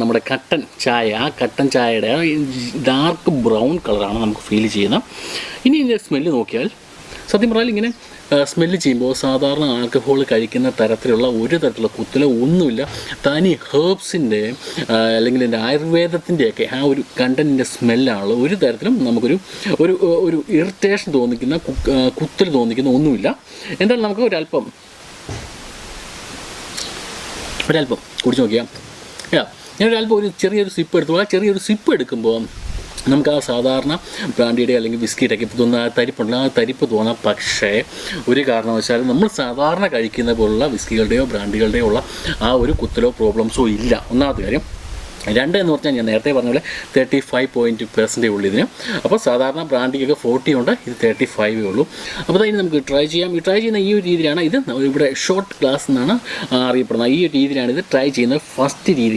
നമ്മുടെ കട്ടൻ ചായ ആ കട്ടൻ ചായയുടെ ഡാർക്ക് ബ്രൗൺ കളറാണ് നമുക്ക് ഫീൽ ചെയ്യുന്നത്. ഇനി ഇതിന്റെ സ്മെല്ല് നോക്കിയാൽ സത്യം പറഞ്ഞാൽ ഇങ്ങനെ സ്മെല്ല് ചെയ്യുമ്പോൾ സാധാരണ ആൽക്കഹോൾ കഴിക്കുന്ന തരത്തിലുള്ള ഒരു തരത്തിലുള്ള കുത്തലോ ഒന്നുമില്ല. തനി ഹേർബ്സിന്റെ അല്ലെങ്കിൽ എന്റെ ആയുർവേദത്തിന്റെയൊക്കെ ആ ഒരു കണ്ടന്റിന്റെ സ്മെല്ലാണ് ഒരു തരത്തിലും നമുക്കൊരു ഒരു ഒരു ഇറിറ്റേഷൻ തോന്നിക്കുന്ന കുത്തൽ തോന്നിക്കുന്ന ഒന്നുമില്ല. എന്തായാലും നമുക്ക് ഒരല്പം ഒരല്പം കുടിച്ച് നോക്കിയാൽ യാ ഞാനൊരല്പം ഒരു ചെറിയൊരു സിപ്പ് എടുത്തു ആ ചെറിയൊരു സിപ്പ് എടുക്കുമ്പോൾ നമുക്ക് ആ സാധാരണ ബ്രാൻഡിയുടെ അല്ലെങ്കിൽ ബിസ്ക്കറ്റൊക്കെ തോന്നുന്ന ആ തരിപ്പുണ്ട്. ആ തരിപ്പ് തോന്നാം. പക്ഷേ ഒരു കാരണവശാലും നമ്മൾ സാധാരണ കഴിക്കുന്ന പോലുള്ള വിസ്കികളുടെയോ ബ്രാൻഡുകളുടെയോ ഉള്ള ആ ഒരു കുത്തലോ പ്രോബ്ലംസോ ഇല്ല. ഒന്നാമത്തെ കാര്യം രണ്ട് എന്ന് പറഞ്ഞാൽ ഞാൻ നേരത്തെ പറഞ്ഞ പോലെ തേർട്ടി ഫൈവ് പോയിന്റ് പെർസെന്റേ ഉള്ളൂ ഇതിന്. അപ്പോൾ സാധാരണ ബ്രാൻഡിക്കൊക്കെ ഫോർട്ടി ഉണ്ട് ഇത് തേർട്ടി ഫൈവേ ഉള്ളൂ. അപ്പോൾ അതിന് നമുക്ക് ട്രൈ ചെയ്യാം. ഈ ട്രൈ ചെയ്യുന്ന ഈ ഒരു രീതിയിലാണ് ഇത്. ഇവിടെ ഷോർട്ട് ക്ലാസ് എന്നാണ് അറിയപ്പെടുന്നത്. ഈ ഒരു രീതിയിലാണ് ഇത് ട്രൈ ചെയ്യുന്നത് ഫസ്റ്റ് രീതി.